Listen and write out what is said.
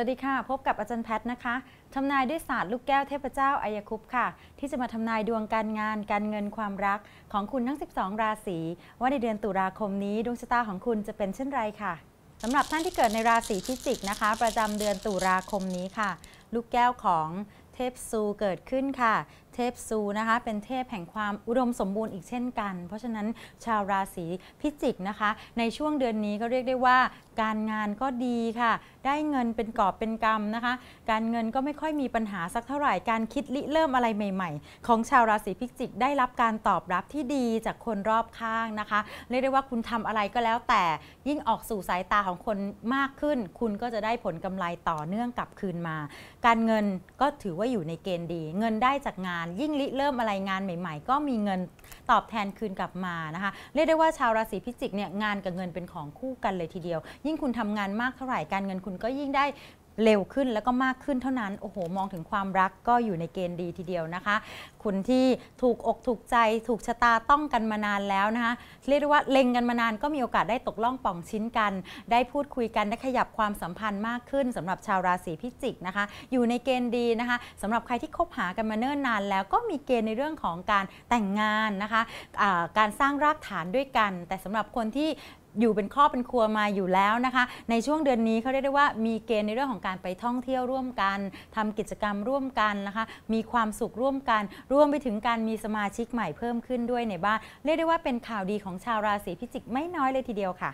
วัสดีค่ะ พบกับอาจารย์แพทย์นะคะทำนายด้วยศาสตร์ลูกแก้วเทพเจ้าอายคุปต์ค่ะ ที่จะมาทำนายดวงการงาน การเงินความรักของคุณทั้ง 12 ราศีว่าในเดือนตุลาคมนี้ดวงชะตาของคุณจะเป็นเช่นไรค่ะสำหรับท่านที่เกิดในราศีพิจิกนะคะ ประจำเดือนตุลาคมนี้ค่ะ ลูกแก้วของเทพซูเกิดขึ้นค่ะ เทพซูนะคะ เป็นเทพแห่งความอุดมสมบูรณ์อีกเช่นกัน เพราะฉะนั้นชาวราศีพิจิกนะคะ ในช่วงเดือนนี้ก็เรียกได้ว่าการงานก็ดีค่ะ ได้เงินเป็นกอบเป็นกำนะคะ การเงินก็ไม่ค่อยมีปัญหาสักเท่าไหร่ การคิดริเริ่มอะไรใหม่ ๆ ของชาวราศีพิจิก ได้รับการตอบรับที่ดีจากคนรอบข้างนะคะ เรียกได้ว่าคุณทำอะไรก็แล้วแต่ยิ่งออกสู่สายตาของคนมากขึ้น คุณก็จะได้ผลกำไรต่อเนื่องกลับคืนมา การเงินก็ถือว่าอยู่ในเกณฑ์ดี เงินได้จากงานยิ่งริเริ่มอะไรงานใหม่ ๆ ก็มีเงินตอบแทนคืนกลับมานะคะ เรียกได้ว่าชาวราศีพิจิกเนี่ยงานกับเงินเป็นของคู่กันเลยทีเดียว ยิ่งคุณทำงานมากเท่าไหร่การเงินคุณก็ยิ่งได้ เร็วขึ้นแล้วก็มากขึ้นเท่านั้น โอ้โห มองถึงความรักก็อยู่ในเกณฑ์ดีทีเดียวนะคะ คุณที่ถูกอกถูกใจถูกชะตาต้องกันมานานแล้วนะคะ เรียกได้ว่าเล็งกันมานานก็มีโอกาสได้ตกล่องป่องชิ้นกัน ได้พูดคุยกันได้ขยับความสัมพันธ์มากขึ้นสำหรับชาวราศีพิจิกนะคะ อยู่ในเกณฑ์ดีนะคะสำหรับใครที่คบหากันมาเนิ่นนาน แล้วก็มีเกณฑ์ในเรื่องของการแต่งงานนะคะะการสร้างรากฐานด้วยกัน แต่สำหรับคนที่ อยู่เป็นครอบเป็นครัวมาอยู่แล้วนะคะ ในช่วงเดือนนี้เขาเรียกได้ว่ามีเกณฑ์ในเรื่องของการไปท่องเที่ยวร่วมกันทำกิจกรรมร่วมกันนะคะ มีความสุขร่วมกัน รวมไปถึงการมีสมาชิกใหม่เพิ่มขึ้นด้วยในบ้าน เรียกได้ว่าเป็นข่าวดีของชาวราศีพิจิกไม่น้อยเลยทีเดียวค่ะ